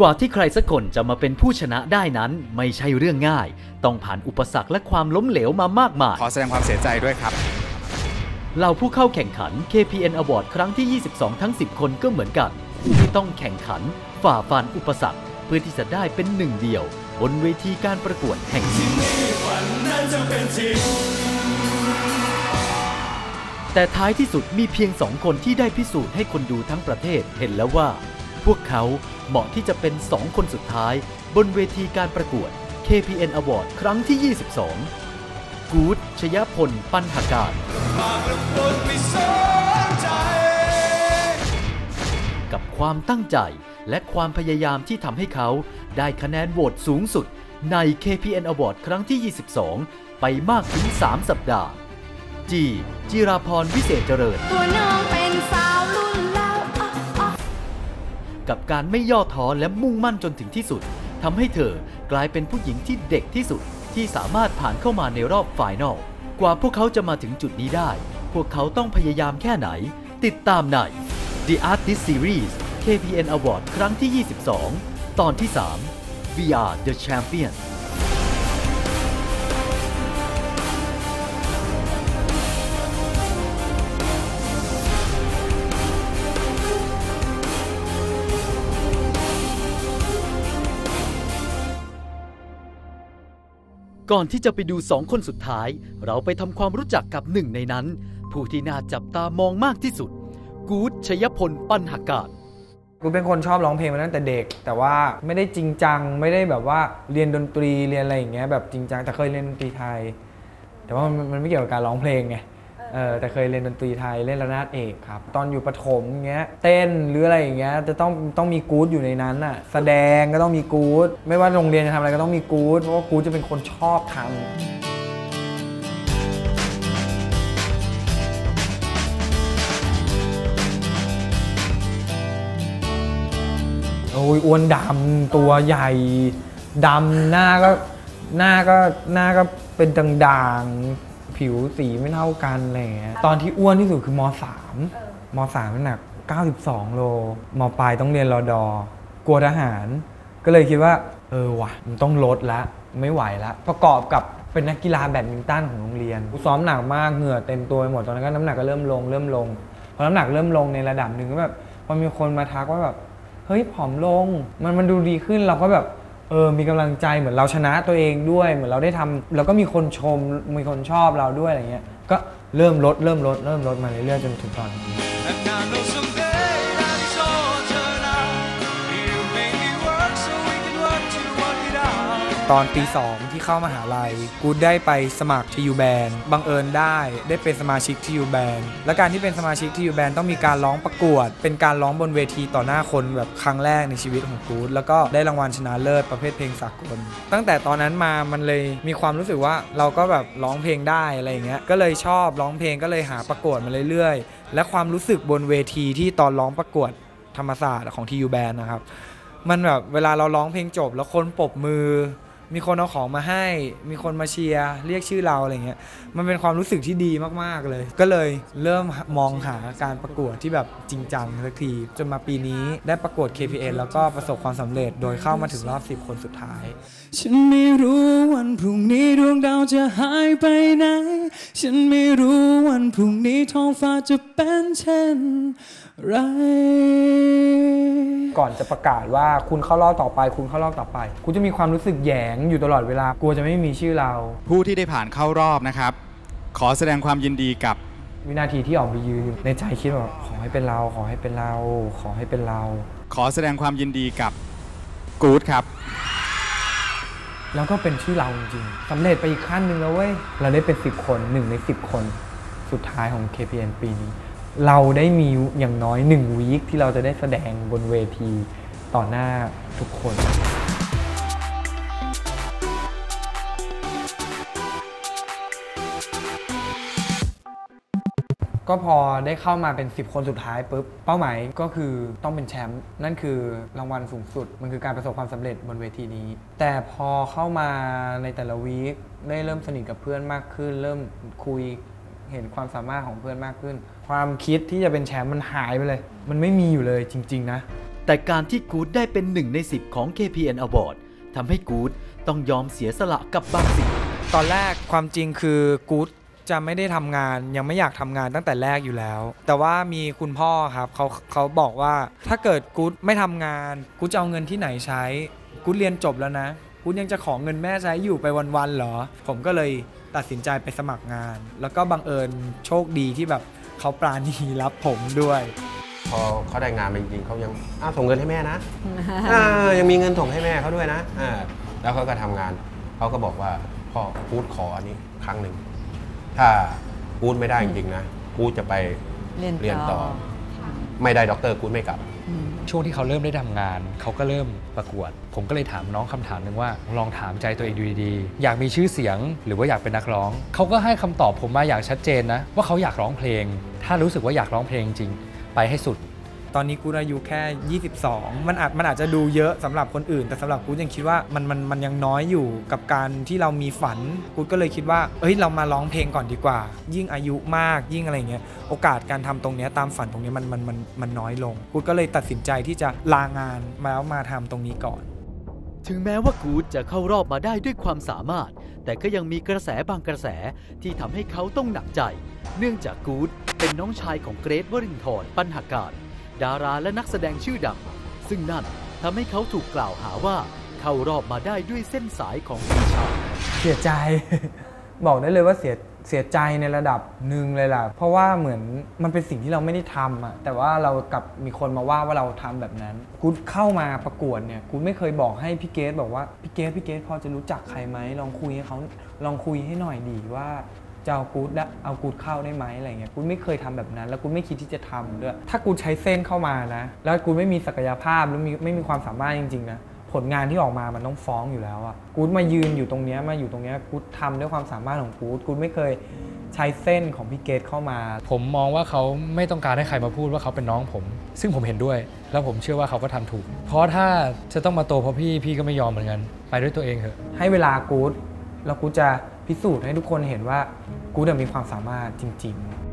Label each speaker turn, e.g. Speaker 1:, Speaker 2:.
Speaker 1: กว่าที่ใครสักคนจะมาเป็นผู้ชนะได้นั้นไม่ใช่เรื่องง่าย ต้องผ่านอุปสรรคและความล้มเหลวมามากมาย
Speaker 2: ขอแสดงความเสียใจด้วยครับ
Speaker 1: เหล่าผู้เข้าแข่งขัน KPN Award ครั้งที่ 22 ทั้ง 10 คนก็เหมือนกันที่ต้องแข่งขันฝ่าฟันอุปสรรค เพื่อที่จะได้เป็นหนึ่งเดียว บนเวทีการประกวดแห่งนี้แต่ท้ายที่สุดมีเพียงสองคนที่ได้พิสูจน์ให้คนดูทั้งประเทศเห็นแล้วว่า พวกเขา เหมาะที่จะเป็นสองคนสุดท้าย บนเวทีการประกวด KPN Award ครั้งที่ 22 กูดชยพล ปัญหาการกับความตั้งใจและความพยายามที่ทำให้เขาได้คะแนนโหวตสูงสุดใน KPN Award ครั้งที่ 22 ไปมากถึง 3 สัปดาห์ จี จิราพรวิเศษเจริญ กับการไม่ย่อท้อและมุ่งมั่นจนถึงที่สุดทำให้เธอกลายเป็นผู้หญิงที่เด็กที่สุดที่สามารถผ่านเข้ามาในรอบฝ่ายนอก กว่าพวกเขาจะมาถึงจุดนี้ได้ พวกเขาต้องพยายามแค่ไหน ติดตามใน The Artist Series KPN Award ครั้งที่ 22 ตอนที่ 3 We Are the Champions ก่อนที่จะไปดูสองคนสุดท้าย เราไปทำความรู้จักกับหนึ่งในนั้น ผู้ที่น่าจับตามองมากที่สุด กูดชยพลปัญหากาศ
Speaker 3: กูเป็นคนชอบร้องเพลงมาตั้งแต่เด็ก แต่ว่าไม่ได้จริงจัง ไม่ได้แบบว่าเรียนดนตรีเรียนอะไรอย่างเงี้ยแบบจริงจังแต่เคยเรียนดนตรีไทย แต่ว่ามันไม่เกี่ยวกับการร้องเพลงไง เออแต่เคยเรียนดนตรีไทยเล่นระนาดเอกครับ ตอนอยู่ประถมเงี้ยเต้นหรืออะไรอย่างเงี้ยจะต้องต้องมีกู๊ดอยู่ในนั้นอะแสดงก็ต้องมีกู๊ดไม่ว่าโรงเรียนจะทำอะไรก็ต้องมีกู๊ดเพราะว่ากู๊ดจะเป็นคนชอบทำโอ้ยอ้วนดำตัวใหญ่ดำหน้าก็หน้าก็หน้าก็เป็นด่างๆ ผิวสีไม่เท่ากันอะไรอย่างเงี้ยตอนที่อ้วนที่สุดคือมสามมสามน้ำหนัก 92 โลมปลายต้องเรียนรอดอกลัวทหาร ก็เลยคิดว่า เออว่ะมันต้องลดละไม่ไหวละประกอบกับเป็นนักกีฬาแบดมินตันของโรงเรียนกูซ้อมหนักมากเหงื่อเต็มตัวไปหมดตอนนั้นก็น้ำหนักก็เริ่มลงเริ่มลงพอน้ำหนักเริ่มลงในระดับหนึ่งก็แบบพอมีคนมาทักว่าแบบเฮ้ยผอมลงมันมันดูดีขึ้นเราก็แบบ เออมีกำลังใจเหมือนเราชนะตัวเองด้วย เหมือนเราได้ทำแล้วก็มีคนชมมีคนชอบเราด้วยอะไรเงี้ยก็เริ่มลดเริ่มลดเริ่มลดมาเรื่อยๆจนถึงตอนนี้ ตอนปี2ที่เข้ามหาลัย กูได้ไปสมัครทียูแบนบังเอิญได้ได้เป็นสมาชิกทียูแบนและการที่เป็นสมาชิกทียูแบนต้องมีการร้องประกวด เป็นการร้องบนเวทีต่อหน้าคนแบบครั้งแรกในชีวิตของกูดแล้วก็ได้รางวัลชนะเลิศประเภทเพลงสากล ตั้งแต่ตอนนั้นมามันเลยมีความรู้สึกว่าเราก็แบบร้องเพลงได้อะไรอย่างเงี้ยก็เลยชอบร้องเพลงก็เลยหาประกวดมาเรื่อยๆ และความรู้สึกบนเวทีที่ตอนร้องประกวดธรรมศาสตร์ของทียูแบนนะครับมันแบบเวลาเราร้องเพลงจบแล้วคนปรบมือ มีคนเอาของมาให้ มีคนมาเชียร์เรียกชื่อเราอะไรเงี้ยมันเป็นความรู้สึกที่ดีมากๆเลย ก็เลยเริ่มมองหาการประกวดที่แบบจริงจังสักทีจนมาปีนี้ได้ประกวด KPN แล้วก็ประสบความสำเร็จโดยเข้ามาถึงรอบ 10 คนสุดท้าย
Speaker 4: ฉันไม่รู้วันพรุ่งนี้ดวงดาวจะหายไปไหน ฉันไม่รู้วันพรุ่งนี้ท้องฟ้าจะเป็นเช่นไร
Speaker 3: ก่อนจะประกาศว่าคุณเข้ารอบต่อไป คุณเข้ารอบต่อไป คุณจะมีความรู้สึกแหยงอยู่ตลอดเวลากลัวจะไม่มีชื่อเรา
Speaker 2: ผู้ที่ได้ผ่านเข้ารอบนะครับ ขอแสดงความยินดีกับ
Speaker 3: วินาทีที่ออกไปยืนในใจคิดว่าขอให้เป็นเรา ขอให้เป็นเรา ขอให้เป็นเรา
Speaker 2: ขอแสดงความยินดีกับกู๊ดครับ
Speaker 3: แล้วก็เป็นชื่อเราจริงๆสำเร็จไปอีกขั้นหนึ่งแล้วเว้ย เราได้เป็น 10 คนหนึ่งใน 10 คนสุดท้ายของ KPN ปีนี้ เราได้มีอย่างน้อย1วีคที่เราจะได้แสดงบนเวทีต่อหน้าทุกคน ก็พอได้เข้ามาเป็น 10 คนสุดท้ายปุ๊บเป้าหมายก็คือต้องเป็นแชมป์นั่นคือรางวัลสูงสุด มันคือการประสบความสำเร็จบนเวทีนี้ แต่พอเข้ามาในแต่ละวีคได้เริ่มสนิทกับเพื่อนมากขึ้น เริ่มคุยเห็นความสามารถของเพื่อนมากขึ้น ความคิดที่จะเป็นแชมป์มันหายไปเลย มันไม่มีอยู่เลยจริง ๆ นะ
Speaker 1: แต่การที่กู๊ดได้เป็นหนึ่งใน 10 ของ KPN Award ทำให้กู๊ดต้องยอมเสียสละกับบางสิ่ง
Speaker 3: ตอนแรกความจริงคือกู๊ด จะไม่ได้ทำงานยังไม่อยากทำงานตั้งแต่แรกอยู่แล้ว แต่ว่ามีคุณพ่อครับเขาเขาบอกว่าถ้าเกิดกูดไม่ทำงานกูจะเอาเงินที่ไหนใช้กูดเรียนจบแล้วนะกูดยังจะขอเงินแม่ใช้อยู่ไปวันๆเหรอ ผมก็เลยตัดสินใจไปสมัครงาน แล้วก็บังเอิญโชคดีที่แบบเขาปราณีรับผมด้วย
Speaker 5: พอเขาได้งานมาจริงๆเขายังอ้าวส่งเงินให้แม่นะ อ่ายังมีเงินส่งให้แม่เขาด้วยนะอ่าแล้วเขาก็ทำงาน เขาก็บอกว่าพ่อพูดขออันนี้ครั้งหนึ่ง ถ้าพูดไม่ได้จริงๆนะพูดจะไป
Speaker 6: เรียน
Speaker 5: เรียน
Speaker 6: ต่
Speaker 5: ต่
Speaker 6: อ
Speaker 5: อไม่ได้ด็อกเตอร์กูดไม่กลับ
Speaker 7: ช่วงที่เขาเริ่มได้ทำงาน เขาก็เริ่มประกวด ผมก็เลยถามน้องคำถามหนึ่งว่า ลองถามใจตัวเองดูดีๆ อยากมีชื่อเสียงหรือว่าอยากเป็นนักร้อง เขาก็ให้คำตอบผมมาอย่างชัดเจนนะ ว่าเขาอยากร้องเพลง ถ้ารู้สึกว่าอยากร้องเพลงจริง ไปให้สุด
Speaker 3: ตอนนี้กูอายุแค่ 22 มันอาจมันอาจจะดูเยอะสำหรับคนอื่น แต่สำหรับกูยังคิดว่ามันมันมันยังน้อยอยู่กับการที่เรามีฝันกูก็เลยคิดว่า เอ้ยเรามาร้องเพลงก่อนดีกว่า ยิ่งอายุมากยิ่งอะไรเงี้ยโอกาสการทำตรงนี้ตามฝันตรงนี้มันมันมันมันน้อยลงกูก็เลยตัดสินใจที่จะลางานมาแล้วมาทำตรงนี้ก่อน
Speaker 1: ถึงแม้ว่ากูดจะเข้ารอบมาได้ด้วยความสามารถ แต่ก็ยังมีกระแสบางกระแสที่ทำให้เขาต้องหนักใจ เนื่องจากกูดเป็นน้องชายของเกรทวรินทร์ปัญหาการ ดาราและนักแสดงชื่อดัง ซึ่งนั่นทำให้เขาถูกกล่าวหาว่าเข้ารอบมาได้ด้วยเส้นสายของพี่ชาย
Speaker 3: เสียใจ บอกได้เลยว่าเสียเสียใจในระดับหนึ่งเลยล่ะ เพราะว่าเหมือนมันเป็นสิ่งที่เราไม่ได้ทำอะแต่ว่าเรากลับมีคนมาว่าว่าเราทำแบบนั้น กูเข้ามาประกวดเนี่ยกูไม่เคยบอกให้พี่เกดบอกว่าพี่เกดพี่เกดพอจะรู้จักใครไหมลองคุยให้เขาลองคุยให้หน่อยดีว่า จะเอากูดละเอากูดเข้าได้ไหมอะไรเงี้ยกูไม่เคยทำแบบนั้น แล้วกูไม่คิดที่จะทำด้วย ถ้ากูใช้เส้นเข้ามานะ แล้วกูไม่มีศักยภาพแล้วมีไม่มีความสามารถจริงๆนะผลงานที่ออกมามันต้องฟ้องอยู่แล้วอะกูดมายืนอยู่ตรงเนี้ยมาอยู่ตรงเนี้ยกูดทำด้วยความสามารถของกูดกูดไม่เคยใช้เส้นของพี่เกตเข้ามา
Speaker 7: ผมมองว่าเขาไม่ต้องการให้ใครมาพูดว่าเขาเป็นน้องผม ซึ่งผมเห็นด้วย แล้วผมเชื่อว่าเขาก็ทำถูก เพราะถ้าจะต้องมาโตเพราะพี่พี่ก็ไม่ยอมเหมือนกัน ไปด้วยตัวเองเถอะ
Speaker 3: ให้เวลากูด แล้วกูจะพิสูจน์ให้ทุกคนเห็นว่ากูเดมีความสามารถจริงๆ